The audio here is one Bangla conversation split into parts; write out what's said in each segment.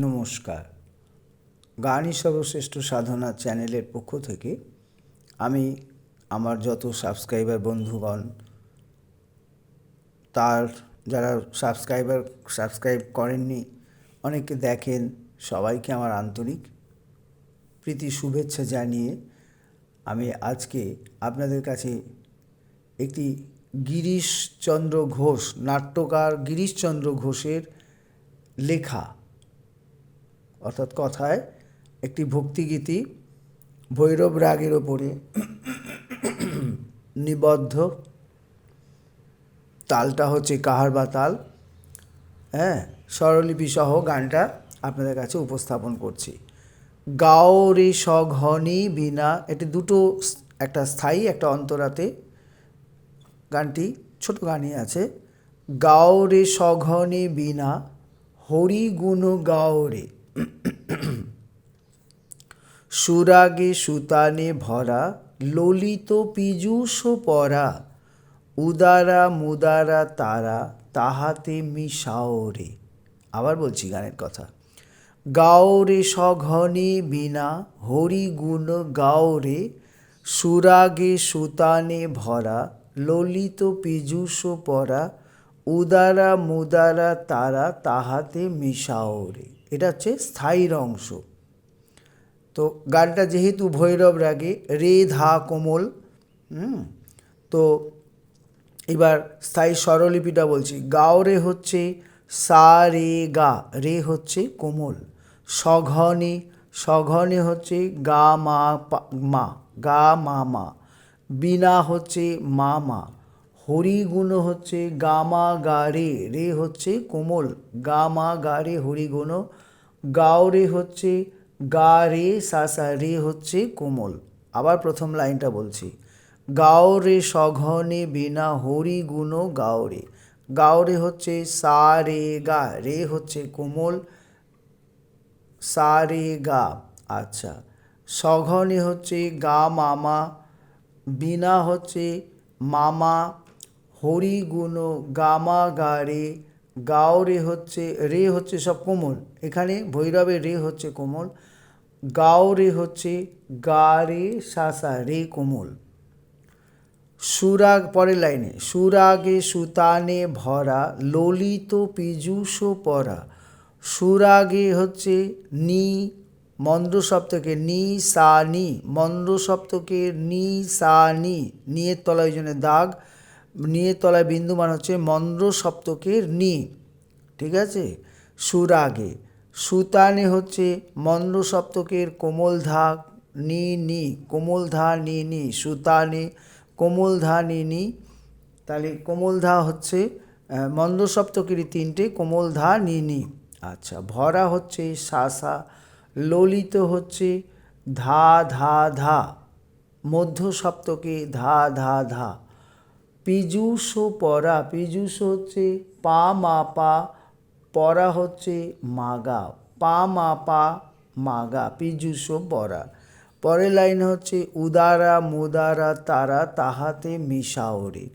নমস্কার। গানই সর্বশ্রেষ্ঠ সাধনা চ্যানেলের পক্ষ থেকে আমি আমার যত সাবস্ক্রাইবার বন্ধুগণ, তার যারা সাবস্ক্রাইবার, সাবস্ক্রাইব করেননি অনেকে দেখেন, সবাইকে আমার আন্তরিক প্রীতি শুভেচ্ছা জানিয়ে আমি আজকে আপনাদের কাছে একটি গিরিশচন্দ্র ঘোষ, নাট্যকার গিরিশচন্দ্র ঘোষের লেখা অর্থাৎ কথায় একটি ভক্তিগীতি ভৈরব রাগের ওপরে নিবদ্ধ। তালটা হচ্ছে কাহার বা তাল। হ্যাঁ স্বরলিপি সহ গানটা আপনাদের কাছে উপস্থাপন করছি। গাও রে সঘনি বিনা, এটি দুটো একটা স্থায়ী, একটা অন্তরাতে। গানটি ছোট গানই আছে। গাও রে সঘনে বিনা, হরি গুণ গাও রে। সুরাগে সুতানে ভরা, ললিত পীযূষ পরা, উদারা মুদারা তারা তাহাতে মিশাও রে। আবার বলছি গানের কথা। গাও রে সঘনে বিনা হরি গুণ গাও রে। সুরাগে সুতানে ভরা, ললিত পীযূষ পরা, উদারা মুদারা তারা তাহাতে মিশাও রে। এটা হচ্ছে স্থায়ীর অংশ। তো গানটা যেহেতু ভৈরব রাগে, রে ধা কোমল তো এবার স্থায়ী স্বরলিপিটা বলছি। গাও রে হচ্ছে সা, রে, গা, রে হচ্ছে কোমল। সঘনে সঘনে হচ্ছে গা, মা মা, গা, মা মা। বিনা হচ্ছে মা মা। হরিগুণ হচ্ছে গামা গা, রে। রে হচ্ছে কোমল। গামা গা, রে, হরিগুণ গাও হচ্ছে গা রে সা সা রে হচ্ছে কোমল। আবার প্রথম লাইনটা বলছি। গাও রে সঘনে বিনা হরি গুণ গাও রে হচ্ছে সা, রে, গা। রে হচ্ছে কোমল, সা, রে, গা। আচ্ছা। সঘনে হচ্ছে গা, মামা। বিনা হচ্ছে মামা। হরি গুণ গামা, গা, রে। গাও রে হচ্ছে রে হচ্ছে সব কোমল। এখানে ভৈরবে রে হচ্ছে কোমল গাও রে হচ্ছে গা রে সা সা রে কোমল। সুরাগ, পরের লাইনে, সুরাগে সুতানে ভরা, ললিত পীযূষ পরা। সুরাগে হচ্ছে নি, মন্দ্র সপ্তকে নি, সা, নি। মন্দ্র সপ্তকে নি, সা, নি। নিয়ের তলায় জন্য দাগ। নিয়ের তলায় বিন্দু বিন্দুমান হচ্ছে মন্দ্র সপ্তকের নি ঠিক আছে? সুরাগে। সুতানে হচ্ছে মন্দ্র সপ্তকের কোমল ধা নি নি কোমল ধা নি নি সুতানে কোমল ধা নি নি। তাহলে কোমল ধা হচ্ছে আহ, মন্দ সপ্তকেরই তিনটে কোমল ধা নি নি। আচ্ছা ভরা হচ্ছে সা সা ললিত হচ্ছে ধা ধা ধা। মধ্য সপ্তকে ধা ধা ধা। পীযূষ পরা, পীযূষ হচ্ছে পা মা পা, পরা হচ্ছে মাগা, পা মা পা, মাগা, পীযূষ পরা। পরের লাইন হচ্ছে, উদারা মুদারা তারা তাহাতে মিশাওরে।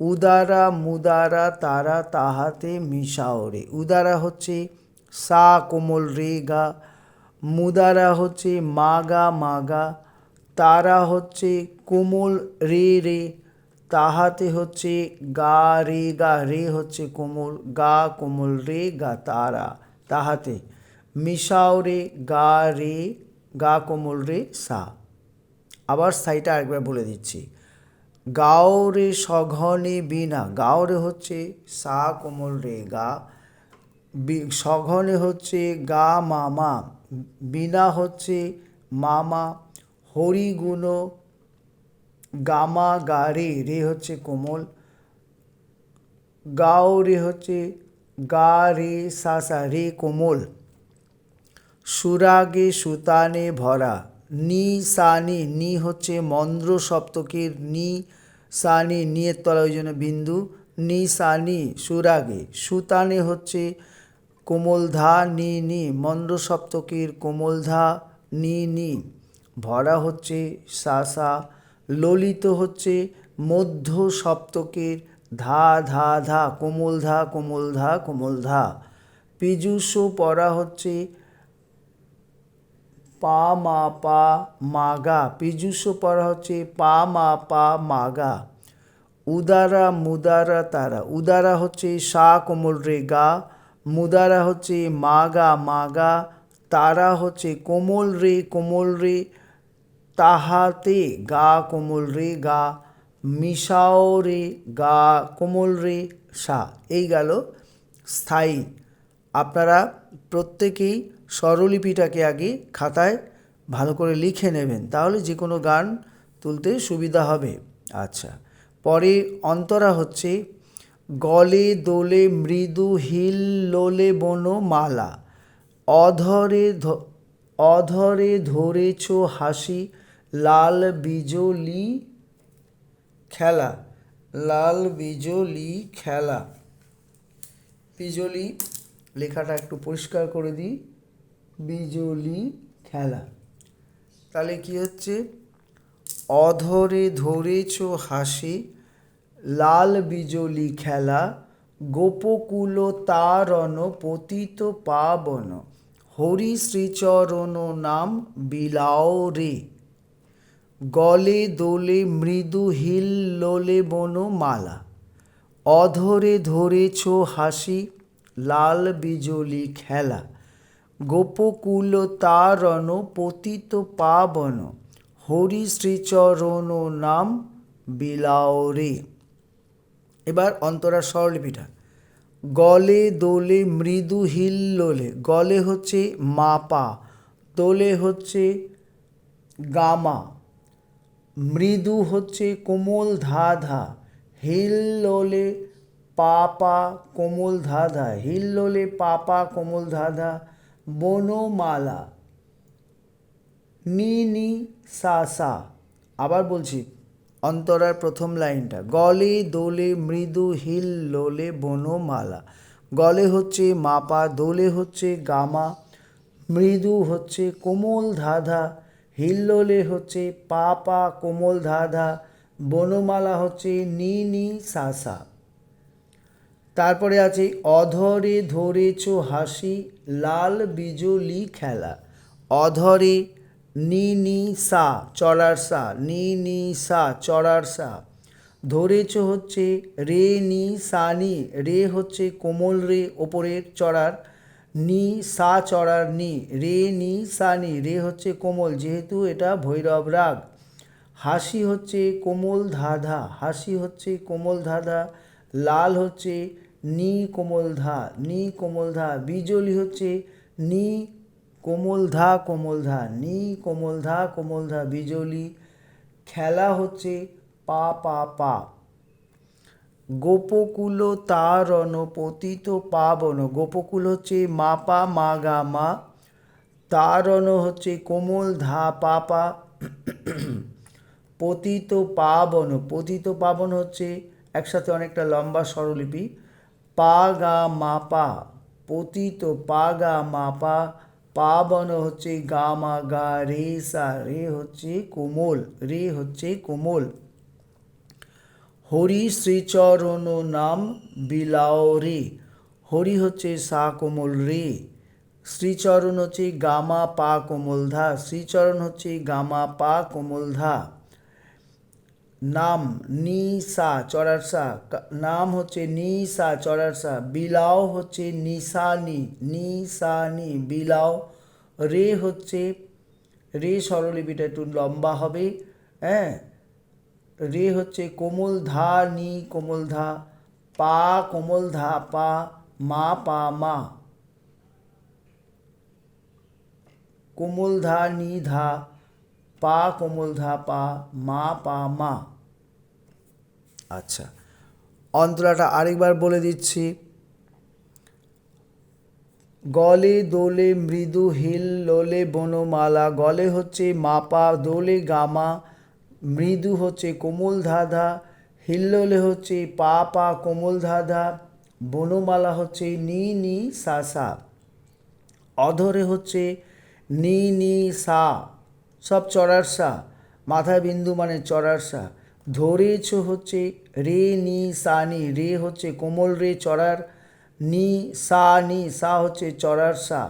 উদারা মুদারা তারা তাহাতে মিশাওরে। উদারা হচ্ছে সা কোমল রে গা মুদারা হচ্ছে মাগা মাগা, তারা হচ্ছে কোমল রে রে তাহাতে হচ্ছে গা রে গা, রে হচ্ছে কোমল, গা কোমল রে গা তারা, তাহাতে। মিশাও রে গা রে, গা কোমল রে সা। আবার সাইটা আরেকবার বলে দিচ্ছি। গাও রে সঘনে বিনা গাও রে হচ্ছে সা কোমল রে গা সঘনে হচ্ছে গা মামা বিনা হচ্ছে মামা হরিগুণ গামা গা রে রে হচ্ছে কোমল। গাও রে হচ্ছে গা রে, সা সা, রে কোমল। সুরাগে সুতানে ভরা, নি, সানি, নি হচ্ছে মন্দ্র সপ্তকের নি, সানি, নিয়ের তলা, ওই জন্য বিন্দু। নি, সানি, সুরাগে, সুতানে হচ্ছে কোমল ধা নি নি, মন্দ্র সপ্তকের কোমল ধা নি নি। ভরা হচ্ছে সা সা ললিত হচ্ছে মধ্য সপ্তকের ধা ধা ধা, কোমল ধা কোমল ধা কোমল ধা। পীযূষ পরা হচ্ছে পা, মা, পা, মাগা। পীযুষ পরা হচ্ছে পা, মা, পা, মাগা। উদারা, মুদারা, তারা। উদারা হচ্ছে সা, কোমল রে, গা। মুদারা হচ্ছে মাগা মাগা। তারা হচ্ছে কোমল রে কোমল রে। তাহাতে গা কোমল রে, গা মিশাও রে, গা কোমল রে, সা। এই গেল স্থায়ী। আপনারা প্রত্যেকেই স্বরলিপিটাকে আগে খাতায় ভালো করে লিখে নেবেন, তাহলে যে কোনো গান তুলতে সুবিধা হবে। আচ্ছা পরে অন্তরা হচ্ছে, গলে দোলে মৃদু হিল লোলে বনো মালা, অধরে অধরে ধরেছ হাসি লাল বিজলি খেলা, লাল বিজলি খেলা। বিজলি লেখাটা একটু পরিষ্কার করে দিই। বিজলি খেলা। তাহলে কি হচ্ছে? অধরে ধরেছ হাসি, লাল বিজলি খেলা, গোপকুল তারণ পতিত পাবন, হরি শ্রীচরণ নাম বিলাও রে। গলে দোলে মৃদু হিল লোলে বন মালা। অধরে ধরেছ হাসি, লাল বিজলি খেলা। গোপকুল তারণ পতিত পাবন। হরি শ্রীচরণ নাম বিলাও রে। এবার অন্তরা স্বরলিপিটা। গলে দোলে মৃদু হিল্লোলে গলে হচ্ছে মাপা, দোলে হচ্ছে গামা। মৃদু হচ্ছে কোমল ধা ধা হিল্লোলে পাপা কোমল ধা ধা হিল্লোলে পাপা কোমল ধা ধা বনমালা, নি নি সা সা। আবার বলছি, অন্তরার প্রথম লাইনটা, গলে দোলে মৃদু হিল লোলে বনমালা, গলে হচ্ছে মাপা, দোলে হচ্ছে গামা, মৃদু হচ্ছে কোমল ধাধা হিল্লোলে হচ্ছে পা পা কোমল ধাধা, বনমালা হচ্ছে নি নি, সা সা। তারপরে আছে অধরে ধরেছ হাসি, লাল বিজলি খেলা। অধরে নি নি, সা, চড়ার সা, নি নি, সা, চড়ার সা। ধরেছ হচ্ছে রে, নি, সা, নি, রে হচ্ছে কোমল রে, ওপরের চড়ার নি সা চড়ার নি, রে নি সা নি, রে হচ্ছে কোমল, যেহেতু এটা ভৈরব রাগ। হাসি হচ্ছে কোমল ধাধা, হাসি হচ্ছে কোমল ধাধা, লাল হচ্ছে নি কোমল ধা, নি কোমল ধা, বিজলি হচ্ছে নি কোমল ধা কোমল ধা, নি কোমল ধা কোমল ধা, বিজলি। খেলা হচ্ছে পা পা পা। গোপকুল তারণ পতিত পাবন। গোপকুল হচ্ছে মা পা মা। গা মা তারণ হচ্ছে কোমল, ধা পা পা পতিত পাবন। পতিত পাবন হচ্ছে একসাথে অনেকটা লম্বা স্বরলিপি। পা গা মা পা পতিত পা গা মা পা পাবন হচ্ছে গা মা গা, রে, সা। রে হচ্ছে কোমল। রে হচ্ছে কোমল। হরি শ্রীচরণ নাম বিলাও রে। হরি হচ্ছে সা কোমল রে। শ্রীচরণ হচ্ছে গামা পা কোমল ধা। শ্রীচরণ হচ্ছে গামা পা কোমল ধা। নাম নি সা চড়ার সা। নাম হচ্ছে নি সা চড়ার সা। বিলাও হচ্ছে নিসা নি। নি সা নি, বিলাও। রে হচ্ছে রে স্বরলিপিটা একটু লম্বা হবে হ্যাঁ? রে হচ্ছে কোমল ধা, নি কোমল ধা, পা কোমল ধা, পা, মা পা, মা। কোমল ধা, নি ধা, পা কোমল ধা, পা, মা পা, মা। আচ্ছা অন্তরাটা আরেকবার বলে দিচ্ছি। গলে দোলে মৃদু হিল, লোলে বনমালা, গলে হচ্ছে মাপা, দোলে গামা মৃদু হচ্ছে কোমল ধাধা, হিল্লোলে হচ্ছে পা পা কোমল ধাধা, বনমালা হচ্ছে নি নি সা সা। অধরে হচ্ছে নি নি সা, সব চড়ার সা, মাথা বিন্দু মানে চড়ার সা। ধরেছ হচ্ছে রে নি সা নি, রে হচ্ছে কোমল, রে চড়ার, নি সা নি সা হচ্ছে চড়ার সা।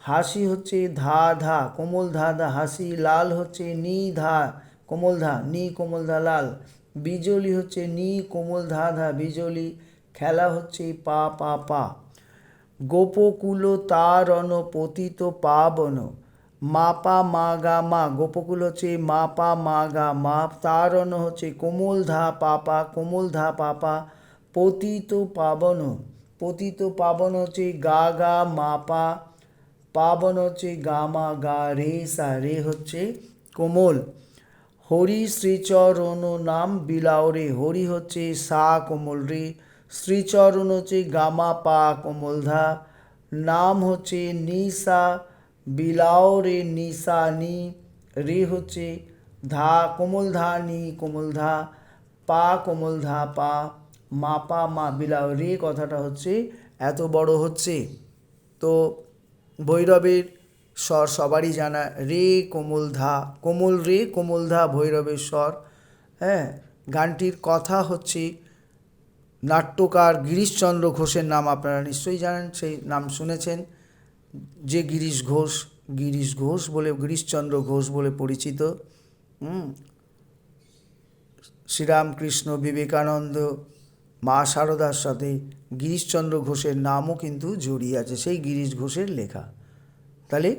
হাসি হচ্ছে ধা ধা, কোমল ধা ধা হাসি লাল হচ্ছে নি ধা কোমল ধা নি কোমল ধা লাল। বিজলি হচ্ছে নি কোমল ধা ধা বিজলি। খেলা হচ্ছে পা পা পা। গোপকুল তারণ পতিত পাবন। মাপা মা, গা, মা। গোপকুল হচ্ছে মাপা মা, গা, মা। তারণ হচ্ছে কোমল ধা পাপা কোমল ধা পাপা পতিত পাবন। পতিত পাবন হচ্ছে গা গা মাপা পাবন হচ্ছে গা, মা, গা, রে, সা। রে হচ্ছে কোমল। হরি শ্রীচরণ নাম বিলাও রে হরি হচ্ছে সা কোমল রে। শ্রীচরণ হচ্ছে গামা পা কোমল ধা। নাম হচ্ছে নিসা বিলাও রে নিসা নি। রে হচ্ছে ধা কোমল ধা, নি কোমল ধা, পা কোমল ধা, পা। মা পা, মা বিলাও রে কথাটা হচ্ছে এত বড় হচ্ছে। তো ভৈরবের স্বর সবারই জানা, রে কোমল ধা, কোমল রে কোমল ধা ভৈরবের স্বর। হ্যাঁ গানটির কথা হচ্ছে নাট্যকার গিরিশচন্দ্র ঘোষের নাম, আপনারা নিশ্চয়ই জানেন, সেই নাম শুনেছেন। যে গিরিশ ঘোষ গিরিশ ঘোষ বলে, গিরিশচন্দ্র ঘোষ বলে পরিচিত। শ্রীরামকৃষ্ণ বিবেকানন্দ, মা শারদার সাথে গিরিশচন্দ্র ঘোষের নামও কিন্তু জড়িয়ে আছে, সেই গিরিশ ঘোষের লেখা। তাহলে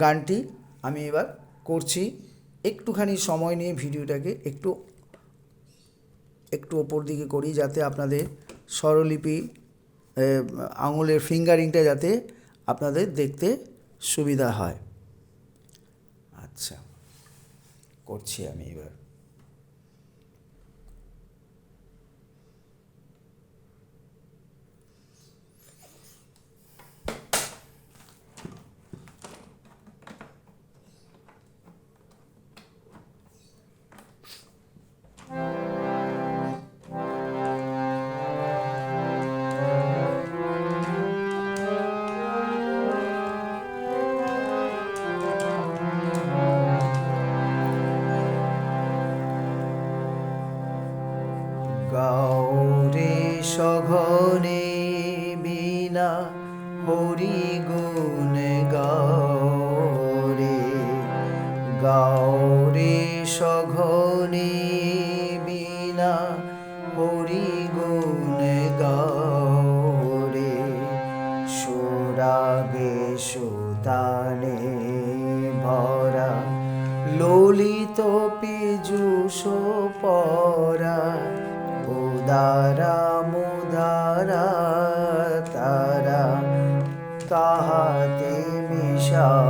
গানটি আমি এবার করছি। একটুখানি সময় নিয়ে ভিডিওটাকে একটু একটু ওপর দিকে করি যাতে আপনাদের স্বরলিপি আঙুলের ফিঙ্গারিংটা যাতে আপনাদের দেখতে সুবিধা হয়। আচ্ছা করছি আমি এবার। বিনা হরি গুণ গৌরে সুরাগে সুতানে ভরা, ললিত পীযুষ পরা, উদারা মুদারা তারা, তাহাতে মিশাওরে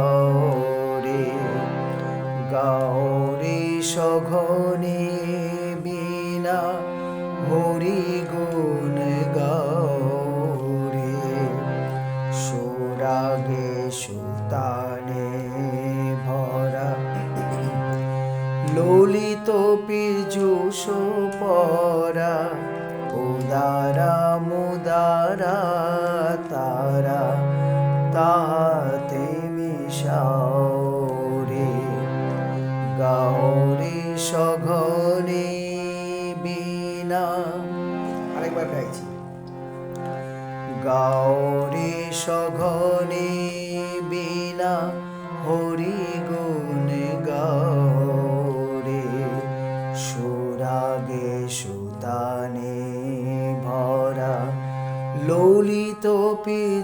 সঘনে বিনা হরি গুণ গৌরে সুরাগে সুতানে ভরা ললিত পীযুষ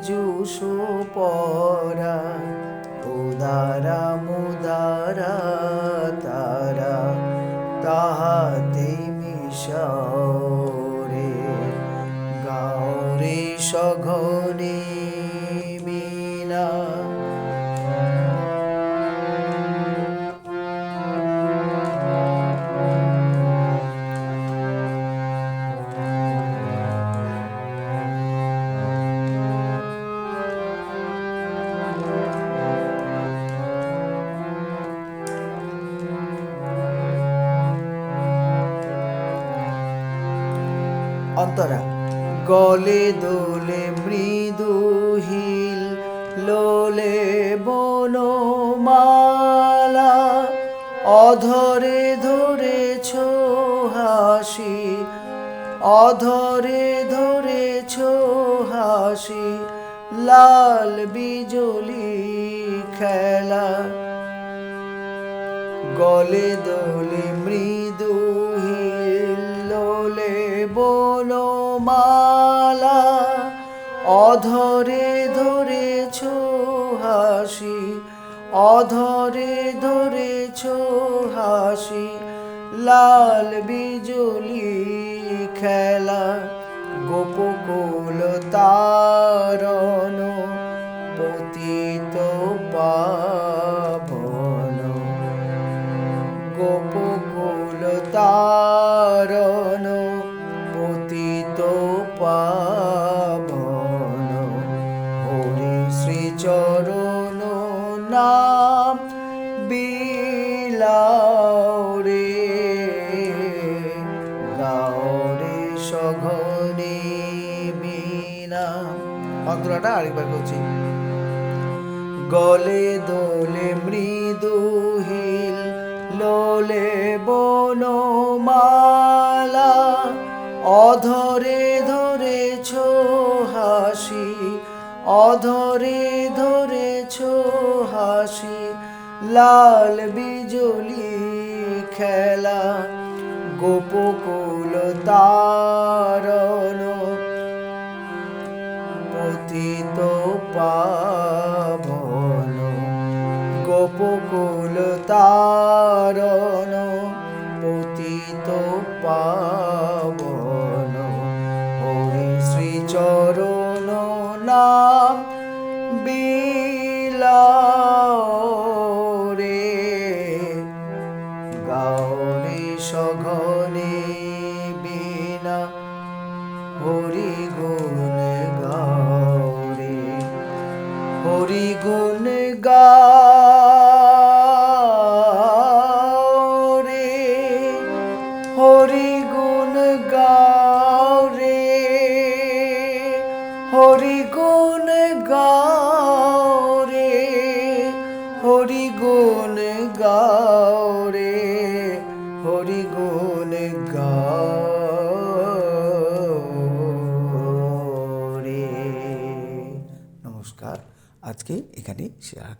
অন্তরা গলে দোলে মৃদু হিল, লোলে বনমালা, অধরে ধরে ধরেছ হাসি, অধরে ধরেছ হাসি, লাল বিজলি খেলা। গলে দোলে মৃদু হিল্লোলে বনমালা অধরে ধরেছ হাসি অধরে ধরেছ হাসি লাল বিজুলি খেলা গোপকুল তারণ অন্তরাটা আরেকবার করছি গলে দোলে মৃদু হিল লোলে বনমালা, অধরে ধরেছ হাসি, অধরে ধরেছ হাসি, লাল বিজুলি খেলা, গোপকুল তারণ পতিত পাবন গুণ Indonesia